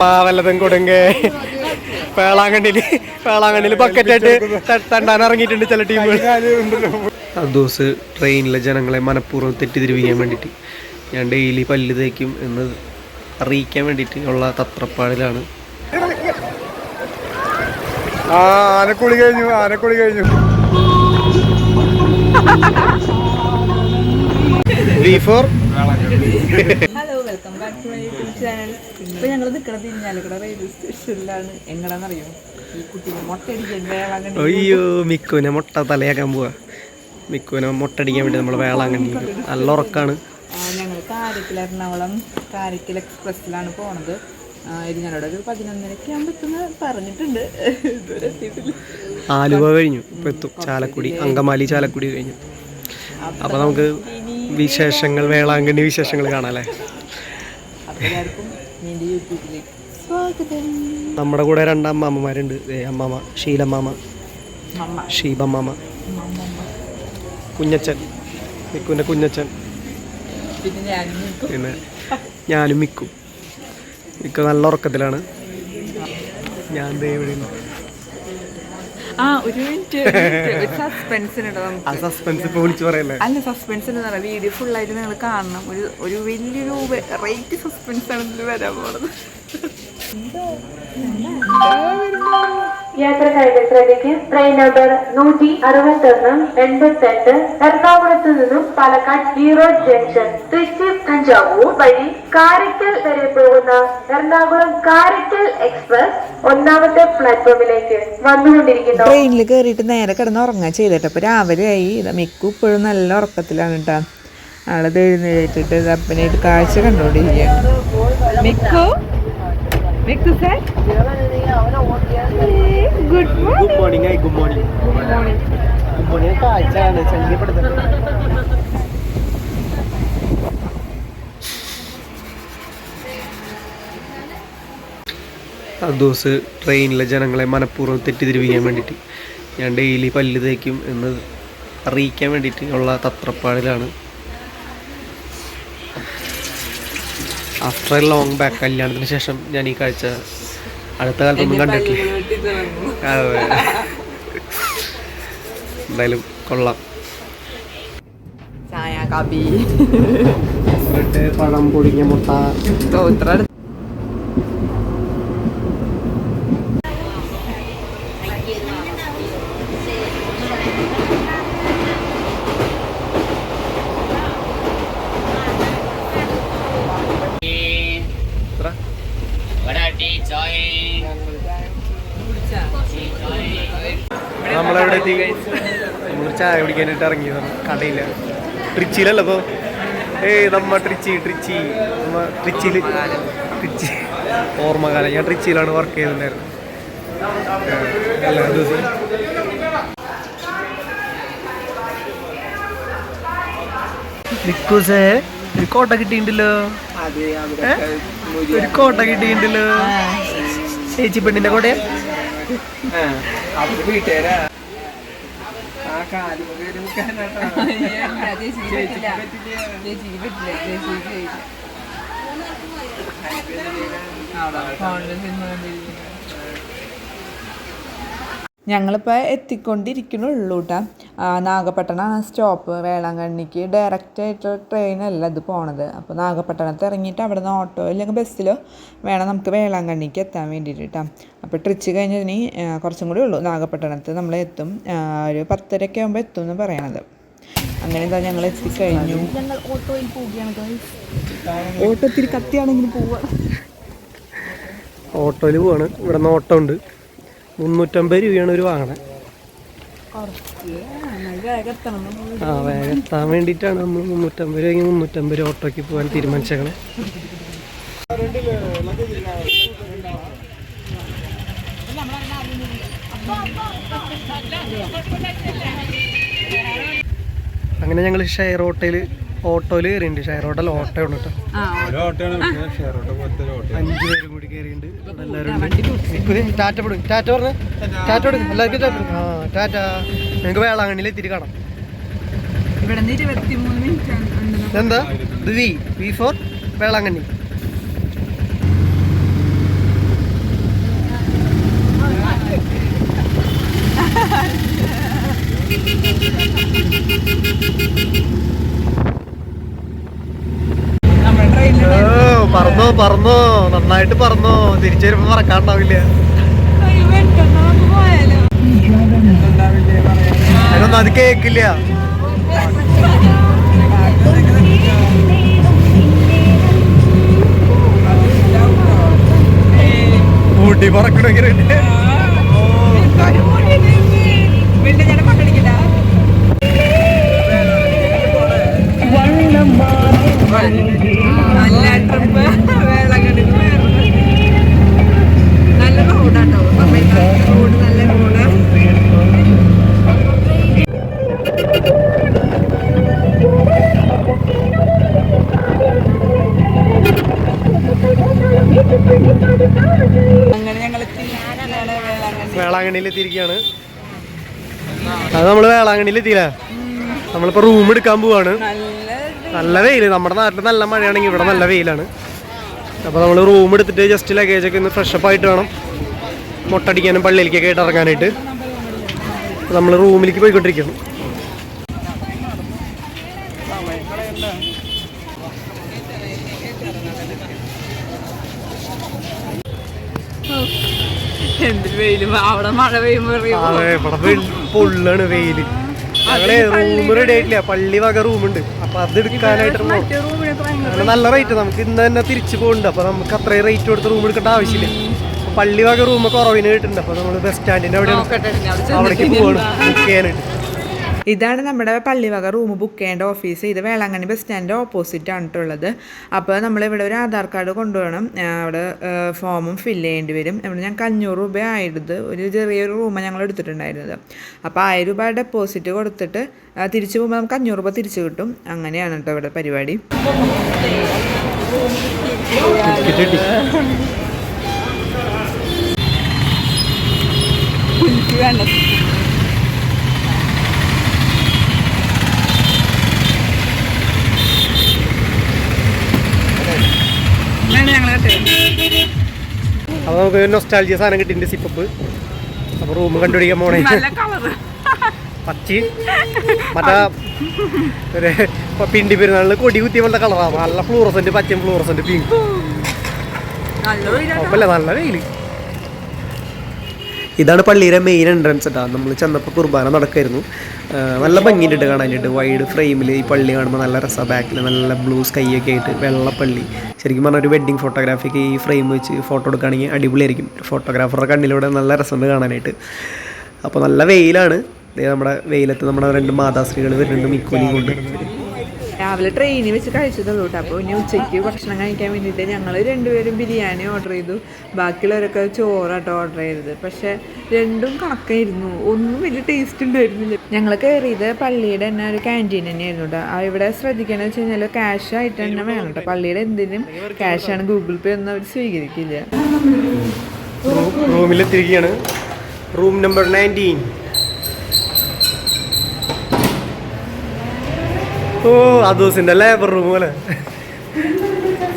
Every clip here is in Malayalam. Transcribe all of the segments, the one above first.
വല്ലതും കൊടുങ്ക. വേളാങ്കണ്ണിൽ വേളാങ്കണ്ണിൽ ബക്കറ്റായിട്ട് തണ്ടാൻ ഇറങ്ങിയിട്ടുണ്ട് ചില ടീമുകൾ ദിവസ് ട്രെയിനിലെ ജനങ്ങളെ മനഃപൂർവം തെറ്റിദ്ധരിപ്പിക്കാൻ വേണ്ടിയിട്ട് ഞാൻ ഡെയിലി പല്ല് തേക്കും എന്ന് അറിയിക്കാൻ വേണ്ടിയിട്ട് ഉള്ള തത്രപ്പാടിലാണ്. ആനക്കുളി കഴിഞ്ഞു ആനക്കുളി കഴിഞ്ഞു. ബീഫോർ ഹലോ വെൽക്കം ഞങ്ങൾ നിൽക്കണത് ഇരിഞ്ഞാലക്കുട റെയിൽവേ സ്റ്റേഷനിലാണ് എങ്ങടാന്നറിയോ ഈ കുട്ടി മുട്ടയടിക്കാൻ വേളാങ്കണ്ണി അയ്യോ മിക്കുവിനെ മുട്ട തലയാക്കാൻ പോവാ. മിക്കുവിനെ മുട്ടടിക്കാൻ വേണ്ടി നമ്മൾ വേളാങ്കണ്ണി നല്ല ഉറക്കാണ്. ഞങ്ങൾ കാരക്കൽ എറണാകുളം കാരക്കൽ എക്സ്പ്രസ്സിലാണ് പോണത്. ആ, ഇരിഞ്ഞാലക്കുട ഒരു പതിനൊന്നരക്ക് ആകുമ്പോൾ പറഞ്ഞിട്ടുണ്ട്. ഇതുവരെ എത്തിയിട്ടില്ല. ആലുവ കഴിഞ്ഞു. ഇപ്പൊ എത്തും. ചാലക്കുടി അങ്കമാലി ചാലക്കുടി കഴിഞ്ഞു. അപ്പൊ നമുക്ക് വിശേഷങ്ങൾ വേളാങ്കണ്ണി വിശേഷങ്ങൾ കാണാല്ലേ അപ്പോൾ എല്ലാവർക്കും എന്റെ യൂട്യൂബിലേക്ക് സ്വാഗതം. നമ്മുടെ കൂടെ രണ്ട് അമ്മാമ്മമാരുണ്ട് ദേ അമ്മാമ ഷീലമ്മാമ മമ്മ ഷീബമ്മാമ കുഞ്ഞച്ചൻ മിക്കുവിന്റെ കുഞ്ഞച്ചൻ പിന്നെ ഞാനും മിക്കും. മിക്ക. നല്ല ഉറക്കത്തിലാണ്. ഞാൻ ദൈവം. ആ ഒരു മിനിറ്റ് ആ സസ്പെൻസ് ഇപ്പോൾ വിളിച്ച് പറയല്ലേ? അല്ല സസ്പെൻസ് എന്ന് വീഡിയോ ആയിട്ട് നിങ്ങൾ കാണണം. ഒരു ഒരു വലിയൊരു റേറ്റ് സസ്പെൻസ് ആണ് ഇതിൽ വരാൻ പോണത്. യാത്രക്കാരുടെ ശ്രദ്ധയ്ക്ക് ട്രെയിൻ നമ്പർ നൂറ്റി അറുപത്തൊന്ന് എൺപത്തെട്ട് എറണാകുളത്ത് നിന്നും പാലക്കാട് ഈറോഡ് ജംഗ്ഷൻ തൃശ്ശി തഞ്ചാവൂർ വഴി കാരക്കൽ വരെ പോകുന്ന എറണാകുളം കാരക്കൽ എക്സ്പ്രസ് ഒന്നാമത്തെ പ്ലാറ്റ്ഫോമിലേക്ക് വന്നുകൊണ്ടിരിക്കുന്നു. ട്രെയിനിൽ കയറിയിട്ട് നേരെ കിടന്ന് ഉറങ്ങാൻ ചെയ്തിട്ട്. അപ്പോൾ രാവിലെ ആയി. മിക്കു ഇപ്പോഴും നല്ല ഉറക്കത്തിലാണ് കേട്ടോ ആളത് എഴുന്നേറ്റിട്ട് അപ്പനായിട്ട് കാഴ്ച കണ്ടുകൊണ്ടിരിക്കുകയാണ് Mikku? Mikku sir good good morning ആയി ഗുഡ് മോർണിംഗ് ഗുഡ് മോർണിംഗ് കാഴ്ചയാണ് ശല്യപ്പെടുത്തുന്നത് ആ ദിവസ് ട്രെയിനിലെ ജനങ്ങളെ മനഃപൂർവം തെറ്റിദ്ധരിപ്പിക്കാൻ വേണ്ടിയിട്ട് ഞാൻ ഡെയിലി പല്ല് തേക്കും എന്ന് അറിയിക്കാൻ വേണ്ടിയിട്ട് ഉള്ള തത്രപ്പാടിലാണ്. ആഫ്റ്റർ എ ലോങ് ബാക്ക് കല്യാണത്തിന് ശേഷം ഞാൻ ഈ കാഴ്ച അടുത്ത കാലത്തൊന്നും കണ്ടിട്ടില്ല. അതെ. എന്തായാലും കൊള്ളാം. ചായ കാപ്പി. പഴം പൊടിഞ്ഞ മുട്ട. നമ്മളെവിടെ എത്തി? നമ്മൾ ചായ കുടിക്കാനായിട്ട് ഇറങ്ങിയതാണ് കടയില്ല ട്രിച്ചിയിലല്ല അപ്പോൾ ഏയ് നമ്മ ട്രിച്ചി ട്രിച്ചി. നമ്മ ട്രിച്ചിയിൽ. ട്രിച്ചി. ഓർമ്മകാലം. ഞാൻ ട്രിച്ചിയിലാണ് വർക്ക് ചെയ്തിട്ടുണ്ടായിരുന്നത്. എല്ലാ ദിവസവും. നിക്കൂസേ ഒരു കോട്ട കിട്ടിയിട്ടുണ്ടല്ലോ? ഒരു കോട്ട കിട്ടിയിട്ടുണ്ടല്ലോ. ചേച്ചി പെണ്ണിന്റെ കോട്ടയാ? ചേച്ചി പറ്റില്ല ചേച്ചി പറ്റില്ല ചേച്ചി ചേച്ചി കോൺഗ്രസ് ഞങ്ങളിപ്പോൾ എത്തിക്കൊണ്ടിരിക്കണുള്ളൂ കേട്ടോ നാഗപട്ടണമാണ് സ്റ്റോപ്പ് വേളാങ്കണ്ണിക്ക് ഡയറക്റ്റ് ആയിട്ട് ട്രെയിനല്ല ഇത് പോണത്. അപ്പോൾ നാഗപട്ടണത്ത് ഇറങ്ങിയിട്ട് അവിടെ നിന്ന് ഓട്ടോ അല്ലെങ്കിൽ ബസ്സിലോ വേണം നമുക്ക് വേളാങ്കണ്ണിക്ക് എത്താൻ വേണ്ടിയിട്ട്. കേട്ടോ അപ്പോൾ ട്രിച്ച് കഴിഞ്ഞതിന് കുറച്ചും കൂടി ഉള്ളൂ. നാഗപട്ടണത്ത് നമ്മൾ എത്തും ഒരു പത്തരയൊക്കെ ആകുമ്പോൾ എത്തും എന്ന് പറയണത്. അങ്ങനെ എന്താ ഞങ്ങൾ എത്തിക്കഴിഞ്ഞു. ഞങ്ങൾ ഓട്ടോയിൽ പോവുകയാണ് ഓട്ടോ ഇത്തിരി കത്തിയാണെങ്കിലും പോവുക ഓട്ടോയിൽ പോവാണ്. ഇവിടെ നിന്ന് ഓട്ടോ ഉണ്ട്. മുന്നൂറ്റമ്പത് രൂപയാണ് ഒരു വാങ്ങണേ. ആ വേഗം എത്താൻ വേണ്ടിയിട്ടാണ് നമ്മൾ മുന്നൂറ്റമ്പത് രൂപ മുന്നൂറ്റമ്പത് രൂപ ഓട്ടോയ്ക്ക് പോകാൻ തീരുമാനിച്ചേക്കണേ. അങ്ങനെ ഞങ്ങൾ ഷെയർ ഓട്ടോയിൽ ഓട്ടോയിൽ കയറിയിട്ടുണ്ട്. ഷെയർ ഓട്ടോയിൽ ഓട്ടോ ഉണ്ട് കേട്ടോ. അഞ്ച് പേരും കൂടി എല്ലാവരും ഉണ്ട്. ടാറ്റ പെടും. ടാറ്റ പറഞ്ഞ? ടാറ്റ. കൊടുക്കും എല്ലാവർക്കും ടാറ്റ കൊടുക്കും. ആ ടാറ്റ. ഞങ്ങൾക്ക് വേളാങ്കണ്ണിയിൽ എത്തിരി കാണാം. എന്താ? ഇത് വി. V for Velankanni. പറന്നോ? നന്നായിട്ട് പറന്നോ? തിരിച്ചു വരുമ്പോ മറക്കാണ്ടാവില്ല. അതിനൊന്നും അത് കേക്കില്ല. ഊട്ടി പറക്കണമെങ്കിൽ നല്ല വേളാങ്കണ്ണിയിൽ എത്തിയിരിക്കുകയാണ് അത് നമ്മൾ വേളാങ്കണ്ണിയിൽ എത്തിയില്ല നമ്മളിപ്പോ റൂം എടുക്കാൻ പോവാണ്. നല്ല വെയിൽ നമ്മുടെ നാട്ടിൽ നല്ല മഴയാണെങ്കിൽ ഇവിടെ നല്ല വെയിലാണ്. അപ്പോൾ നമ്മൾ റൂം എടുത്തിട്ട് ജസ്റ്റ് ലഗേജ് ഒക്കെ ഒന്ന് ഫ്രഷപ്പ് ആയിട്ട് വേണം. മുട്ടടിക്കാനും പള്ളിയിലേക്കൊക്കെ ആയിട്ട് ഇറങ്ങാനായിട്ട്. നമ്മൾ റൂമിലേക്ക് പോയിക്കൊണ്ടിരിക്കണം എന്തൊരു വെയിലും. അവിടെ മഴ പെയ്യുമ്പോ പൊള്ളാണ് വെയിൽ പൊള്ളാണ് വെയിൽ. ഞങ്ങളെ റൂം റെഡി ആയിട്ടില്ല പള്ളി വക റൂമുണ്ട് അപ്പൊ അത് എടുക്കാനായിട്ട് നല്ല റേറ്റ് നമുക്ക് ഇന്ന് തന്നെ തിരിച്ചു പോകുന്നുണ്ട് അപ്പൊ നമുക്ക് അത്രയും റേറ്റ് കൊടുത്ത് റൂം എടുക്കേണ്ട ആവശ്യമില്ല. പള്ളി വക റൂം കുറവിന് കിട്ടുന്നുണ്ട്. അപ്പൊ നമ്മൾ ബസ് സ്റ്റാൻഡിന്റെ അവിടെയാണ്. അവിടേക്ക് പോകണം ബുക്ക് ചെയ്യാനായിട്ട്. ഇതാണ് നമ്മുടെ പള്ളിവക റൂം ബുക്ക് ചെയ്യേണ്ട ഓഫീസ് ഇത് വേളാങ്കണ്ണി ബസ് സ്റ്റാൻഡിന്റെ ഓപ്പോസിറ്റ് ആണ് ഉള്ളത്. അപ്പോൾ നമ്മളിവിടെ ഒരു ആധാർ കാർഡ് കൊണ്ടുപോകണം. അവിടെ ഫോമും ഫില്ല് ചെയ്യേണ്ടി വരും. ഇവിടെ ഞങ്ങൾക്ക് അഞ്ഞൂറ് രൂപ ആയിരുന്നത് ഒരു ചെറിയൊരു റൂമാണ് ഞങ്ങൾ എടുത്തിട്ടുണ്ടായിരുന്നത്. അപ്പോൾ ആയിരം രൂപ ഡെപ്പോസിറ്റ് കൊടുത്തിട്ട് തിരിച്ചു പോകുമ്പോൾ നമുക്ക് അഞ്ഞൂറ് രൂപ തിരിച്ചു കിട്ടും. അങ്ങനെയാണ് കേട്ടോ ഇവിടെ പരിപാടി. ടിക്കറ്റ് കിട്ടി അപ്പൊ നമുക്ക് നൊസ്റ്റാൾജിയ സാധനം കിട്ടിന്റെ സിപ്പപ്പ് അപ്പൊ റൂം കണ്ടുപിടിക്കാൻ പോണേ. പച്ചി മറ്റേ പിണ്ടി പെരുന്നാളിന് കൊടി കുത്തിയ പോലത്തെ കളറാണ് നല്ല ഫ്ലൂറസന്റ് പച്ചയും ഫ്ലൂറസന്റ് പിങ്ക് കുഴപ്പമില്ല നല്ല വെയിൽ. ഇതാണ് പള്ളിയുടെ മെയിൻ എൻട്രൻസ് കേട്ടോ നമ്മൾ ചെന്നപ്പോൾ കുർബാന നടക്കായിരുന്നു. നല്ല ഭംഗിയുണ്ട് കാണാനായിട്ട് വൈഡ് ഫ്രെയിമിൽ ഈ പള്ളി കാണുമ്പോൾ നല്ല രസ. ബാക്കിൽ നല്ല ബ്ലൂ സ്കൈ ഒക്കെ ആയിട്ട് വെള്ളപ്പള്ളി ശരിക്കും പറഞ്ഞാൽ ഒരു വെഡ്ഡിങ് ഫോട്ടോഗ്രാഫിക്ക് ഈ ഫ്രെയിം വെച്ച് ഫോട്ടോ എടുക്കുകയാണെങ്കിൽ അടിപൊളിയായിരിക്കും. ഫോട്ടോഗ്രാഫറുടെ കണ്ണിലൂടെ നല്ല രസമുണ്ട് കാണാനായിട്ട്. അപ്പോൾ നല്ല വെയിലാണ്. നമ്മുടെ വെയിലത്ത് നമ്മുടെ രണ്ട് മാതാശ്രീകൾ വരുന്നുണ്ട് മിക്കോലിയും കൊണ്ട് രാവിലെ ട്രെയിനിൽ വെച്ച് കഴിച്ചതുള്ളൂ കേട്ടോ അപ്പോൾ ഇനി ഉച്ചയ്ക്ക് ഭക്ഷണം കഴിക്കാൻ വേണ്ടിയിട്ട് ഞങ്ങൾ രണ്ടുപേരും ബിരിയാണി ഓർഡർ ചെയ്തു. ബാക്കിയുള്ളവരൊക്കെ ചോറാട്ടോ ഓർഡർ ചെയ്തത്. പക്ഷേ രണ്ടും കണക്കായിരുന്നു. ഒന്നും വലിയ ടേസ്റ്റ് ഉണ്ടായിരുന്നില്ല. ഞങ്ങൾ കയറിയത് പള്ളിയുടെ തന്നെ ഒരു ക്യാന്റീൻ തന്നെയായിരുന്നു കേട്ടോ ഇവിടെ ശ്രദ്ധിക്കണമെന്ന് വെച്ച് കഴിഞ്ഞാൽ ക്യാഷ് ആയിട്ട് തന്നെ വേണം കേട്ടോ പള്ളിയുടെ എന്തിനും ക്യാഷാണ് ഗൂഗിൾ പേ ഒന്നും അവർ സ്വീകരിക്കില്ല. റൂമിലെത്തിരിക്കുകയാണ് റൂം നമ്പർ നയന്റീൻ ഓ അദോസിന്റെ ലേബർ റൂം പോലെ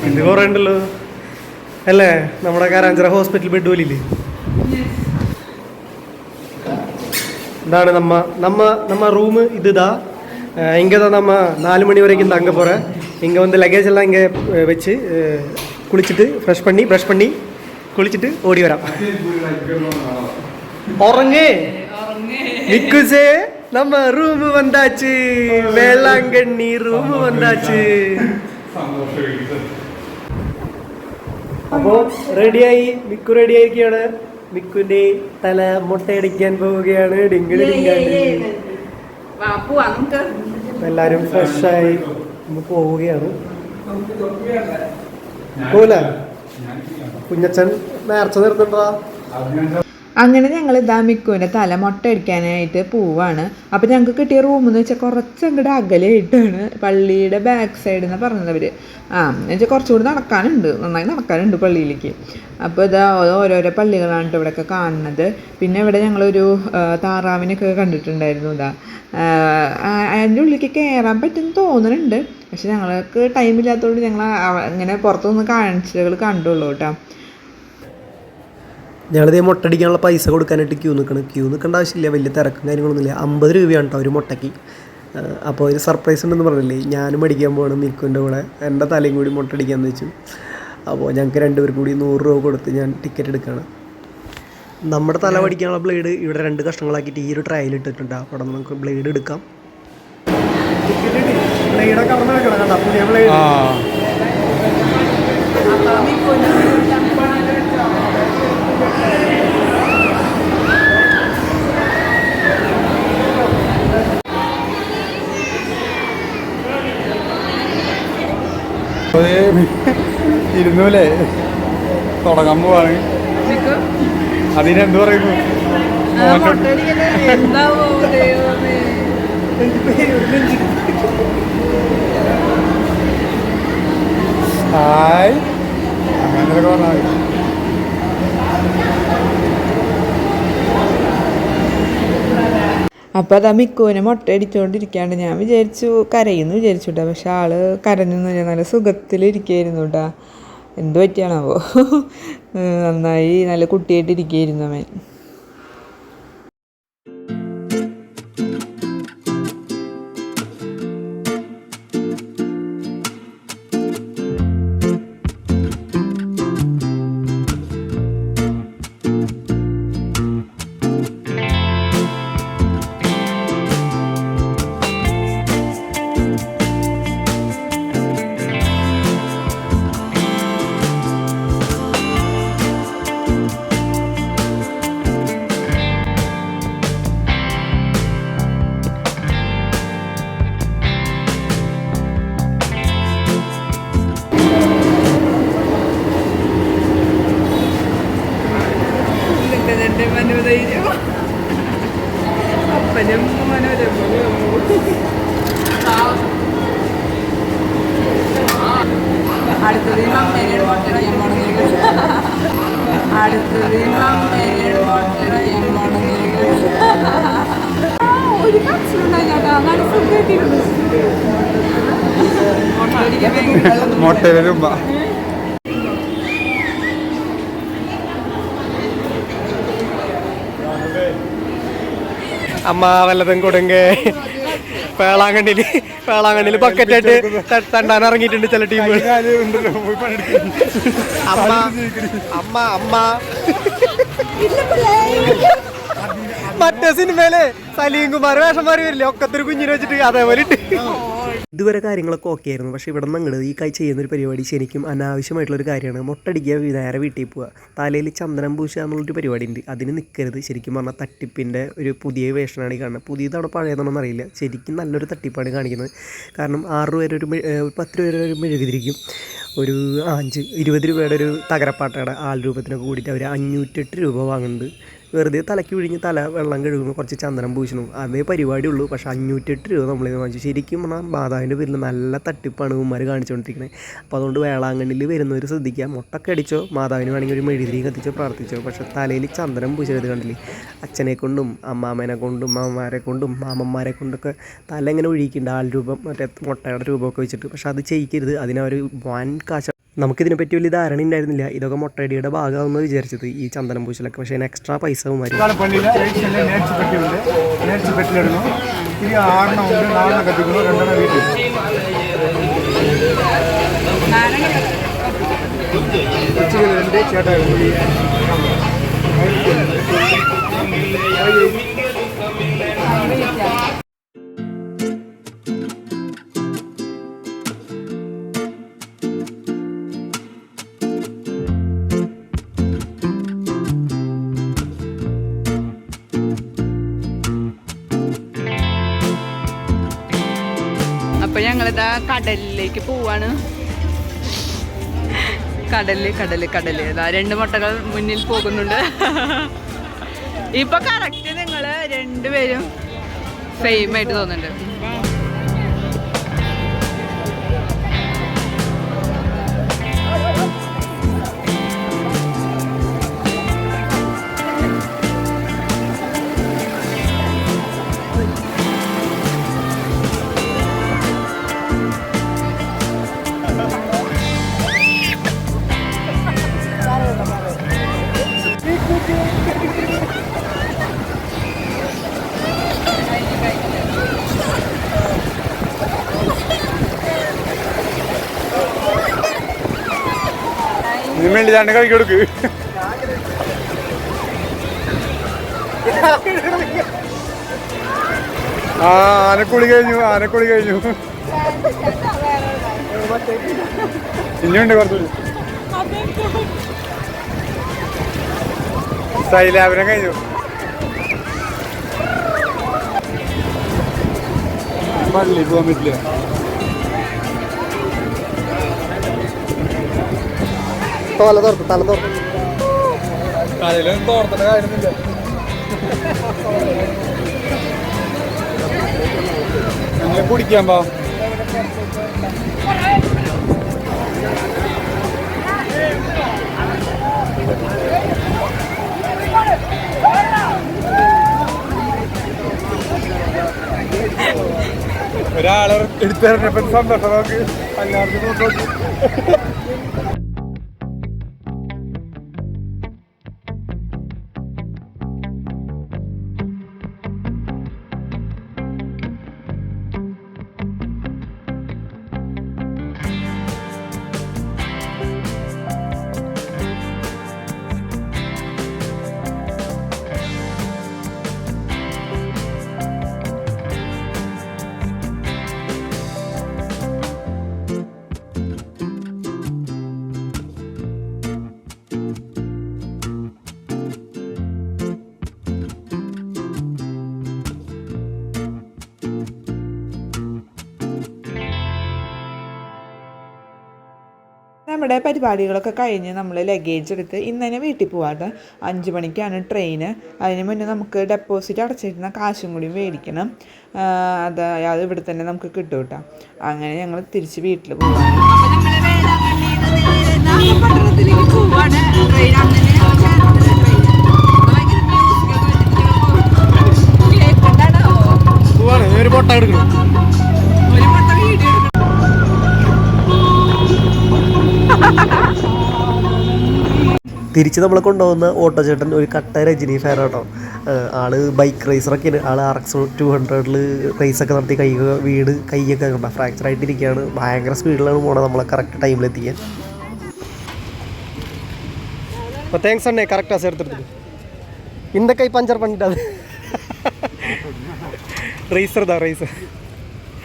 ഇത് കുറേ ഉണ്ടല്ലോ അല്ലേ നമ്മുടെ കാരാഞ്ചിറ ഹോസ്പിറ്റൽ ബെഡ് പോലില്ലേ இதான நம்ம நம்ம நம்ம ரூமு இதுதான் இங்கே தான் நம்ம நாலு மணி வரைக்கும் தான் அங்கே போகிறேன் இங்கே வந்து லக்கேஜ் எல்லாம் இங்கே வச்சு அஹ், குளிச்சுட்டு ஃப்ரெஷ் பண்ணி ப்ரஷ் பண்ணி குளிச்சுட்டு ஓடி வரான் உறங்கு நிக்குசே நம்ம ரூமு வந்தாச்சு வேளாங்கண்ணி ரூமு வந்தாச்சு അപ്പോൾ റെഡിയായി മിക്കു റെഡി ആയിരിക്കുകയാണ് മിക്കുവിന്റെ തല മുട്ടയടിക്കാൻ പോവുകയാണ് ഡിങ്കിടി ഡിങ്കാണ്ട് എല്ലാരും ഫ്രഷായി ഒന്ന് പോവുകയാണ് പോല കുഞ്ഞച്ചൻ നേർച്ച നിർത്തണ്ടാ അങ്ങനെ ഞങ്ങൾ ഇതാ മിക്കുവിന്റെ തല മുട്ട അടിക്കാനായിട്ട് പോവാണ്. അപ്പോൾ ഞങ്ങൾക്ക് കിട്ടിയ റൂം എന്ന് വെച്ചാൽ കുറച്ച് അങ്ങോട്ട് അകലെയായിട്ടാണ് പള്ളിയുടെ ബാക്ക് സൈഡ് എന്ന് പറഞ്ഞത് അവർ ആ എന്ന് വെച്ചാൽ കുറച്ചുകൂടി നടക്കാനുണ്ട്. നന്നായി നടക്കാനുണ്ട് പള്ളിയിലേക്ക്. അപ്പോൾ ഇതാ ഓരോരോ പള്ളികളാണ് ഇവിടെ ഇവിടെയൊക്കെ കാണുന്നത്. പിന്നെ ഇവിടെ ഞങ്ങളൊരു താറാവിനൊക്കെ കണ്ടിട്ടുണ്ടായിരുന്നു ഇതാ. അതിന്റെ ഉള്ളിലേക്ക് കയറാൻ പറ്റുമെന്ന് തോന്നുന്നുണ്ട് പക്ഷെ ഞങ്ങൾക്ക് ടൈമില്ലാത്തതുകൊണ്ട് ഞങ്ങൾ അങ്ങനെ പുറത്തുനിന്ന് കാഴ്ചകൾ കണ്ടുള്ളൂ കേട്ടോ ഞങ്ങളിതേ മുട്ടടിക്കാനുള്ള പൈസ കൊടുക്കാനായിട്ട് ക്യൂ നിൽക്കണം ക്യൂ നിൽക്കേണ്ട ആവശ്യമില്ല. വലിയ തിരക്കും കാര്യങ്ങളൊന്നുമില്ല. അമ്പത് രൂപയാണ് കേട്ടോ ഒരു മുട്ടയ്ക്ക്. അപ്പോൾ ഒരു സർപ്രൈസ് ഉണ്ടെന്ന് പറഞ്ഞില്ലേ? ഞാനും മേടിക്കാൻ പോകണം മിക്കുന്റെ കൂടെ. എന്റെ തലയും കൂടി മുട്ടടിക്കാന്ന് വെച്ചു. അപ്പോൾ ഞങ്ങൾക്ക് രണ്ടുപേർക്കും കൂടി നൂറ് രൂപ കൊടുത്ത് ഞാൻ ടിക്കറ്റ് എടുക്കുകയാണ് നമ്മുടെ തല പഠിക്കാനുള്ള ബ്ലേഡ് ഇവിടെ രണ്ട് കഷ്ണങ്ങളാക്കിയിട്ട് ഈ ഒരു ട്രയൽ ഇട്ടിട്ടുണ്ട്. അപ്പോൾ അവിടെ നമുക്ക് ബ്ലേഡ് എടുക്കാം. ബ്ലേഡൊക്കെ അവിടെ പുതിയ ബ്ലേഡ് ഇരുന്നൂലേ? തുടങ്ങാൻ പോവാണ്. അതിനെന്ത് പറയുന്നു? ഹായ്. അങ്ങനെ പറഞ്ഞാൽ അപ്പോൾ അതാ മിക്കുവിനെ മുട്ട അടിച്ചുകൊണ്ടിരിക്കാണ്ട് ഞാൻ വിചാരിച്ചു കരയുന്നു വിചാരിച്ചു കേട്ടോ പക്ഷെ ആൾ കരഞ്ഞൊന്നുമില്ല നല്ല സുഖത്തിലിരിക്കുകയായിരുന്നു കേട്ടോ എന്ത് പറ്റിയാണാവോ നന്നായി നല്ല കുട്ടിയായിട്ട് ഇരിക്കുകയായിരുന്നു അവൻ. ഒരു കച്ചിലുണ്ടായി കേട്ടോ നല്ല സുഖമായിട്ടിരുന്നു മുട്ടടിക്കാൻ ഭയങ്കര മുട്ടയിലുമ്പ അമ്മ വല്ലതും കൊടുങ്ക. വേളാങ്കണ്ണിൽ വേളാങ്കണ്ണിൽ ബക്കറ്റായിട്ട് തണ്ടാൻ ഇറങ്ങിയിട്ടുണ്ട് ചില ടീമുകൾ അമ്മ അമ്മ അമ്മ. മറ്റേ സിനിമയിലെ സലീം കുമാർ വേഷം മാറി വരില്ലേ? ഒക്കത്തൊരു കുഞ്ഞിനെ വെച്ചിട്ട് അതേപോലെ ഇതുവരെ കാര്യങ്ങളൊക്കെ ഓക്കെ ആയിരുന്നു. പക്ഷേ ഇവിടെ നിന്ന് അങ്ങോട്ട് ഈ കൈ ചെയ്യുന്ന ഒരു പരിപാടി ശരിക്കും അനാവശ്യമായിട്ടുള്ളൊരു കാര്യമാണ്. മുട്ടടിക്കുക നേരെ വീട്ടിൽ പോവുക തലയിൽ ചന്ദനം പൂശുക എന്നുള്ളൊരു പരിപാടി ഉണ്ട്. അതിന് നിൽക്കരുത് ശരിക്കും പറഞ്ഞാൽ തട്ടിപ്പിന്റെ ഒരു പുതിയ വേഷനാണ് ഈ കാണുന്നത് പുതിയതാണോ പഴയതാണെന്ന് അറിയില്ല. ശരിക്കും നല്ലൊരു തട്ടിപ്പാണ് കാണിക്കുന്നത്. കാരണം ആറ് രൂപ ഒരു പത്ത് രൂപ വരെ ഒരു മെഴുകുതിരിക്കും. ഒരു അഞ്ച് ഇരുപത് രൂപയുടെ ഒരു തകരപ്പാട്ടയുടെ ആൾ രൂപത്തിനൊക്കെ കൂടിയിട്ട് അവർ അഞ്ഞൂറ്റെട്ട് രൂപ വാങ്ങുന്നുണ്ട്. വെറുതെ തലയ്ക്ക് വിഴിഞ്ഞ് തല വെള്ളം കഴുകുന്നു കുറച്ച് ചന്ദനം പൂശണം അതേ പരിപാടി ഉള്ളൂ പക്ഷേ അഞ്ഞൂറ്റെട്ട് രൂപ നമ്മളിത് വാങ്ങിച്ചു. ശരിക്കും പറഞ്ഞാൽ മാതാവിന്റെ പേരിൽ നല്ല തട്ടിപ്പാണ് ഉമ്മാർ കാണിച്ചുകൊണ്ടിരിക്കുന്നത് അപ്പോൾ അതുകൊണ്ട് വേളാങ്കണ്ണിൽ വരുന്നവർ ശ്രദ്ധിക്കുക. മുട്ടൊക്കെ അടിച്ചോ മാതാവിന് വേണമെങ്കിൽ ഒരു മെഴുതിരി കത്തിച്ചോ പ്രാർത്ഥിച്ചോ. പക്ഷേ തലയിൽ ചന്ദനം പൂശരുത് കണ്ടില്ലേ? അച്ഛനെ കൊണ്ടും അമ്മാമേനെ കൊണ്ടും മാമന്മാരെ കൊണ്ടും മാമന്മാരെ കൊണ്ടൊക്കെ തല ഇങ്ങനെ ഒഴിക്കുന്നുണ്ട് ആൾ രൂപം മറ്റേ മുട്ടയുടെ രൂപമൊക്കെ വെച്ചിട്ട്. പക്ഷെ അത് ചെയ്യിക്കരുത്. അതിനവർ വൻ കാശ നമുക്കിതിനെ പറ്റി വലിയ ധാരണ ഉണ്ടായിരുന്നില്ല. ഇതൊക്കെ മൊട്ടയടിയുടെ ഭാഗമാണെന്ന് വിചാരിച്ചത്. ഈ ചന്ദനം പൂശലൊക്കെ. പക്ഷേ അതിന് എക്സ്ട്രാ പൈസ മാറി കടലിലേക്ക് പോവാണ്. കടൽ കടൽ കടൽ. രണ്ട് മുട്ടകൾ മുന്നിൽ പോകുന്നുണ്ട്. ഇപ്പൊ കറക്റ്റ് നിങ്ങൾ രണ്ടുപേരും സെയിം ആയിട്ട് തോന്നുന്നുണ്ട്. വേണ്ടി ചാണ്ട് കളിക്ക് കൊടുക്ക് ആ ആനക്കുളി കഴിഞ്ഞു ആനക്കുളി കഴിഞ്ഞു. ഇനിയുണ്ട് കുറച്ച്. സൈലാപനം കഴിഞ്ഞു. പള്ളി പോകാൻ പറ്റില്ല. തല തുറക്കും തല കാര്യമില്ല ഞങ്ങൾ കുടിക്കാൻ പാ. ഒരാളെ എടുത്തറിഞ്ഞപ്പോ സന്തോഷം നോക്ക് എല്ലാവർക്കും നോക്കി. നമ്മുടെ പരിപാടികളൊക്കെ കഴിഞ്ഞ് നമ്മൾ ലഗേജ് എടുത്ത് ഇന്ന് തന്നെ വീട്ടിൽ പോവാട്ട് അഞ്ച് മണിക്കാണ് ട്രെയിന് അതിന് മുന്നേ നമുക്ക് ഡെപ്പോസിറ്റ് അടച്ചിരുന്ന കാശും കൂടി മേടിക്കണം. അത് അത് ഇവിടെ തന്നെ നമുക്ക് കിട്ടും കേട്ടോ അങ്ങനെ ഞങ്ങൾ തിരിച്ച് വീട്ടിൽ പോവാണ്. ഒരു പൊട്ട എടുക്കണം തിരിച്ച് നമ്മളെ കൊണ്ടുപോകുന്ന ഓട്ടോ ചേട്ടൻ ഒരു കട്ട രജനി ഫാൻ ആട്ടോ. ആൾ ബൈക്ക് റേസറൊക്കെയാണ് ആൾ ആർ എക്സ് ടു ഹൺഡ്രഡിൽ റേസൊക്കെ നടത്തി കൈ വീട് കൈയൊക്കെ കണ്ടോ? ഫ്രാക്ചർ ആയിട്ടിരിക്കുകയാണ്. ഭയങ്കര സ്പീഡിലാണ് പോണത് നമ്മളെ കറക്റ്റ് ടൈമിലെത്തിക്കാൻ താങ്ക്സ് അണ്ണേ കറക്റ്റാണ് ചേർത്തെടുത്തത് ഇന്തൊക്കെ ഈ പഞ്ചർ പണ്ടിട്ടത്. റേസർ താ റേസർ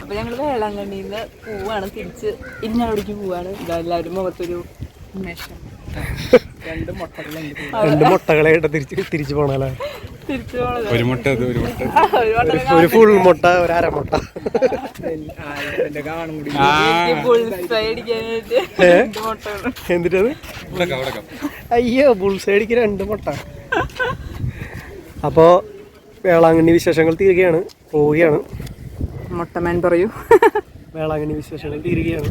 അപ്പൊ ഞങ്ങൾ വേളാങ്കണ്ണിയിൽ നിന്ന് പോവാണ് തിരിച്ച് ഇന്നവിടേക്ക് പോവാണ്. ഇതാ എല്ലാവരും മുഖത്തൊരു രണ്ട് മുട്ടകളുണ്ട് രണ്ട് മുട്ടകളായിട്ട് തിരിച്ച് തിരിച്ചു പോണല്ലേ? തിരിച്ചു പോണത്. ഒരു മുട്ട ഒരു മുട്ട. ഒരു മുട്ട ഒരു ഫുൾ മുട്ട ഒരു അര മുട്ട. എന്നിട്ടത് അയ്യോ ബുൾസൈഡിക്ക് അടിക്ക് രണ്ട് മുട്ട. അപ്പോൾ വേളാങ്കണ്ണി വിശേഷങ്ങൾ തീരുകയാണ് പോവുകയാണ്. മുട്ടമാൻ പറയൂ. വേളാങ്കണ്ണി വിശേഷങ്ങൾ തീരുകയാണ്.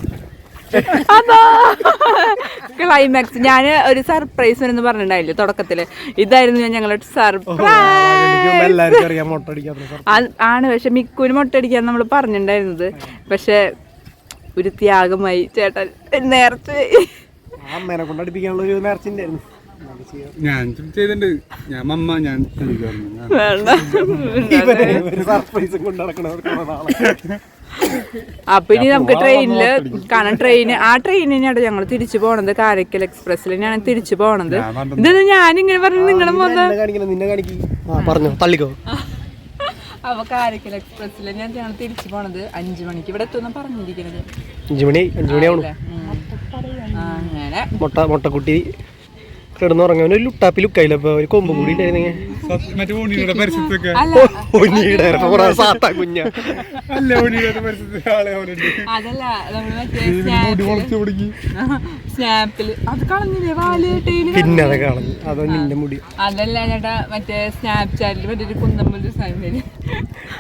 ക്ലൈമാക്സ് ഞാൻ ഒരു സർപ്രൈസ് എന്ന് പറഞ്ഞിട്ടുണ്ടായില്ലേ തുടക്കത്തിൽ? ഇതായിരുന്നു ഞാൻ ഞങ്ങളുടെ സർപ്രൈസ് ആണ് പക്ഷെ മിക്കൂര് മുട്ടടിക്കാൻ നമ്മൾ പറഞ്ഞിട്ടുണ്ടായിരുന്നത്. പക്ഷെ ഒരു ത്യാഗമായി ചേട്ടൻ നേരത്തെ ആ അമ്മേനെ കൊണ്ട് അടുപ്പിക്കാനുള്ള ഒരു നേർച്ച ഉണ്ടായിരുന്നു. ഞാൻ ചെയ്തിട്ടുണ്ട്. ഞാൻ മമ്മ ഞാൻ അപ്പൊ ഇനി നമുക്ക് ട്രെയിനിൽ കാരണം ട്രെയിന് ആ ട്രെയിനിനാണ് ഞങ്ങൾ തിരിച്ചു പോണത്. കാരക്കൽ എക്സ്പ്രസ്സിൽ ഞാൻ തിരിച്ചു പോണത്. ഞാൻ കണ്ടു. ഞാനിങ്ങനെ പറഞ്ഞു നിങ്ങളെ പോന്ന നിന്നെ നിന്നെ കാണിക്കി. ആ പറഞ്ഞോ തള്ളിക്കോ? അപ്പൊ കാരക്കൽ എക്സ്പ്രസ്സിൽ ഞാൻ ഞങ്ങൾ തിരിച്ചു പോണത്. അഞ്ചു മണിക്ക് ഇവിടെ എത്തുന്ന പറഞ്ഞിരിക്കുന്നത് അഞ്ചു മണി അഞ്ചു മണിയാവണം. അങ്ങനെ. മുട്ട മുട്ടക്കുട്ടി കിടന്നുറങ്ങാൻ ഒരു ലുട്ടാപ്പി ലുക്കായില്ല അപ്പൊ ഒരു കൊമ്പ് കൂടി അത് പിന്നെ അതൊക്കെ കളഞ്ഞു. അതോ നിന്റെ മുടി. അതല്ല ചേട്ടാ മറ്റേ സ്നാപ്ചാറ്റിൽ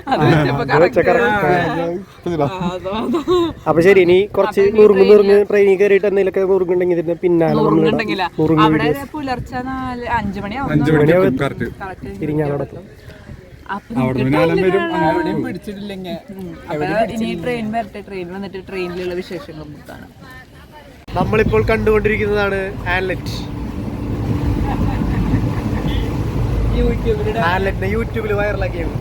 അത് അത്. അതോ അതോ അപ്പൊ ശരി ഇനി കുറച്ച് നുറുങ്ങ് നുറുങ്ങ് ട്രെയിനിൽ കയറിയിട്ട് എന്തെങ്കിലുമൊക്കെ നുറുങ്ങുണ്ടെങ്കിൽ ഇതിന്റെ പിന്നാലെ നമ്മൾ പുലർച്ചെ നാല് അഞ്ചു മണിയാവും. ഇനി ട്രെയിൻ വരട്ടെ. ട്രെയിൻ വന്നിട്ട് ട്രെയിനിലുള്ള വിശേഷങ്ങൾ നമ്മളിപ്പോൾ കണ്ടുകൊണ്ടിരിക്കുന്നതാണ് ആൻലെറ്റ് ആൻലെറ്റിനെ യൂട്യൂബിൽ വൈറലാക്കിയത്.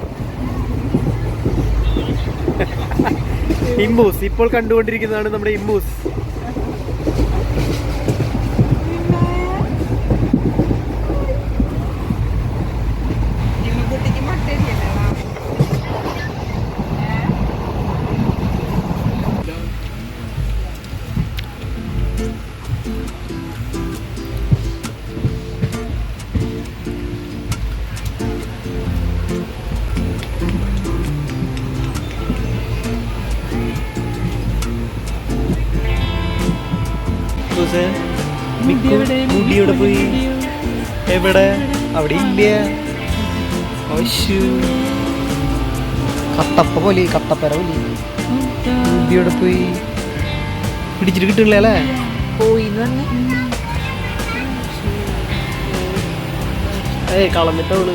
ഇമ്മൂസ് ഇപ്പോൾ കണ്ടുകൊണ്ടിരിക്കുന്നതാണ് നമ്മുടെ ഇമ്മൂസ് എവിടെ അവിടെ ഇല്ല. കട്ടപ്പ പോലെ കട്ടപ്പര പോലെ ഇവിടെ പോയി പിടിച്ചിട്ട് കിട്ടില്ല അല്ലേ പോയി ഏയ് കളഞ്ഞിട്ടവൾ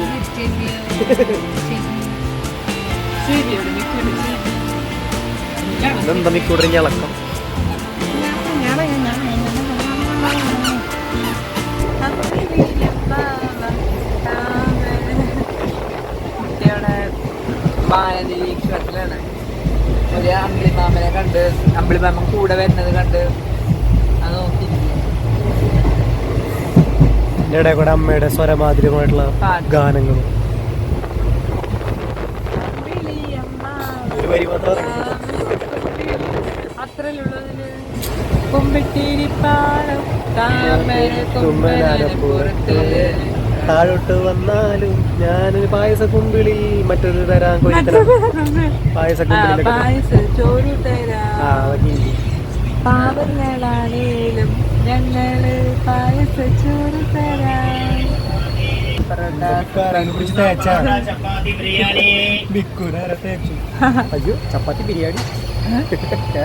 ഇതെന്താ മിക്കൂടെ ഇളക്കം കുട്ടിയുടെ മാനനിരീക്ഷണത്തിലാണ് ഒരു അമ്പിളിമാമനെ കണ്ട് അമ്പിളിമാമൻ കൂടെ വരുന്നത് കണ്ട് അത് നോക്കി എന്റെ കൂടെ അമ്മയുടെ സ്വരമാതിരിയുമായിട്ടുള്ള. ഗാനങ്ങളും അത്രയുള്ളതിന് കുമ്പിട്ടിരിപ്പാണ് താഴോട്ട് വന്നാലും ഞാനൊരു പായസ കുമ്പിളി മറ്റൊരു തരാൻ കൊയ്ത്തര പായസ പായസ ചോറ്. പാവങ്ങളാണേലും ഞങ്ങൾ പായസ ചോറ് തരാം. പിടിച്ച് തേച്ചാ. മിക്കു നേരെ തേച്ചു അയ്യോ ചപ്പാത്തി ബിരിയാണി. ഏ,